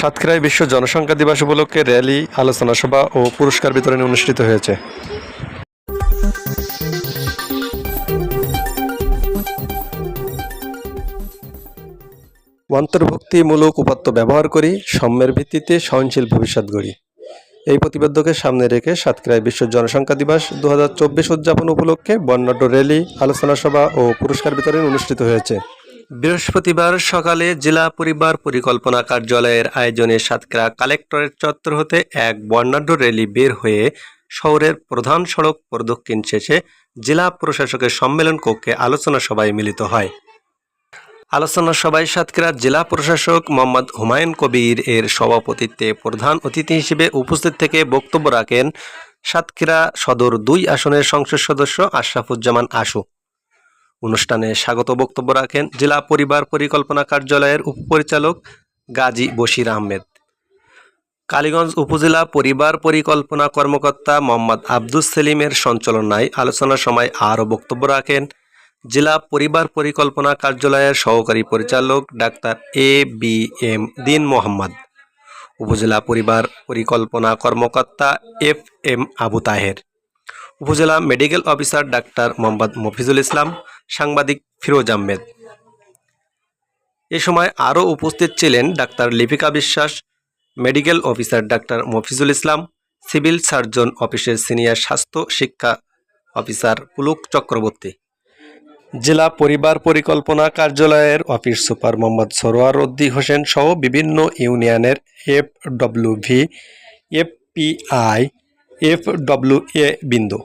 সাতক্ষীরায় বিশ্ব জনসংখ্যা দিবস উপলক্ষে র্যালি, আলোচনা সভা ও পুরস্কার বিতরণ অনুষ্ঠিত হয়েছে। অন্তর্ভুক্তিমূলক উপাত্ত ব্যবহার করি, সাম্যের ভিত্তিতে সহনশীল ভবিষ্যৎ গড়ি। এই প্রতিবেদকে সামনে রেখে সাতক্ষীরায় বিশ্ব জনসংখ্যা দিবস দু হাজার চব্বিশ উদযাপন উপলক্ষে বর্ণাঢ্য র্যালি, আলোচনা সভা ও পুরস্কার বিতরণ অনুষ্ঠিত হয়েছে। বৃহস্পতিবার সকালে জেলা পরিবার পরিকল্পনা কার্যালয়ের আয়োজনে সাতক্ষীরা কালেক্টরেট চত্বর হতে এক বর্ণাঢ্য র্যালি বের হয়ে শহরের প্রধান সড়ক প্রদক্ষিণ শেষে জেলা প্রশাসকের সম্মেলন কক্ষে আলোচনা সভায় মিলিত হয়। আলোচনা সভায় সাতক্ষীরা জেলা প্রশাসক মোহাম্মদ হুমায়ুন কবির এর সভাপতিত্বে প্রধান অতিথি হিসেবে উপস্থিত থেকে বক্তব্য রাখেন সাতক্ষীরা সদর দুই আসনের সংসদ সদস্য আশরাফুজ্জামান আশু। অনুষ্ঠানে স্বাগত বক্তব্য রাখেন জেলা পরিবার পরিকল্পনা কার্যালয়ের উপপরিচালক গাজী বশির আহমেদ। কালীগঞ্জ উপজেলা পরিবার পরিকল্পনা কর্মকর্তা মোহাম্মদ আব্দুস সেলিমের সঞ্চালনায় আলোচনার সময় আরও বক্তব্য রাখেন জেলা পরিবার পরিকল্পনা কার্যালয়ের সহকারী পরিচালক ডাক্তার এ বি এম দিন মোহাম্মদ। উপজেলা পরিবার পরিকল্পনা কর্মকর্তা F M Abu Taher. Upazila medical officer doctor Mohammad Mofizul Islam সাংবাদিক ফিরোজ আহমেদ। এ সময় আরও উপস্থিত ছিলেন doctor Lipika Biswas, medical officer doctor Mofizul Islam, civil surgeon অফিসের সিনিয়র স্বাস্থ্য শিক্ষা অফিসার পুলক চক্রবর্তী। জেলা পরিবার পরিকল্পনা কার্যালয়ের অফিস সুপার মোহাম্মদ সরোয়ার উদ্দি হোসেন সহ বিভিন্ন ইউনিয়নের F W V, FPI F W A বিন্দু।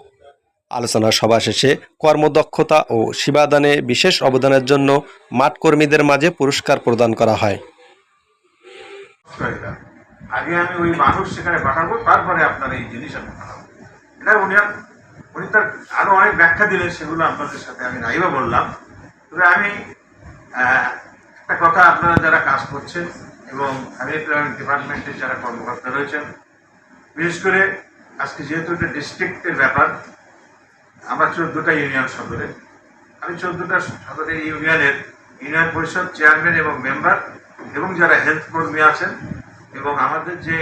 আলোচনা সভা শেষে কর্মদক্ষতা ও সেবাদানে বিশেষ অবদানের জন্য মাঠ কর্মীদের মাঝে পুরস্কার প্রদান করা হয় সহায়তা। আগে আমি ওই মানুষ সেখানে পাঠাবো, তারপরে আপনার এই জিনিস আমি পাঠাবো এটা উনি তার আরও অনেক ব্যাখ্যা দিলেন, সেগুলো আপনাদের সাথে আমি নাইবা বললাম তবে আমি একটা কথা আপনারা যারা কাজ করছেন এবং ফ্যামিলি প্ল্যানিং ডিপার্টমেন্টের যারা কর্মকর্তা রয়েছেন, বিশেষ করে আজকে যেহেতু এটা ডিস্ট্রিক্টের ব্যাপার আমরা চোদ্দটা ইউনিয়ন সদরে। আমি চোদ্দটা সদরের ইউনিয়নের ইউনিয়ন পরিষদ, চেয়ারম্যান এবং মেম্বার এবং যারা হেলথ কর্মী আছেন এবং আমাদের যে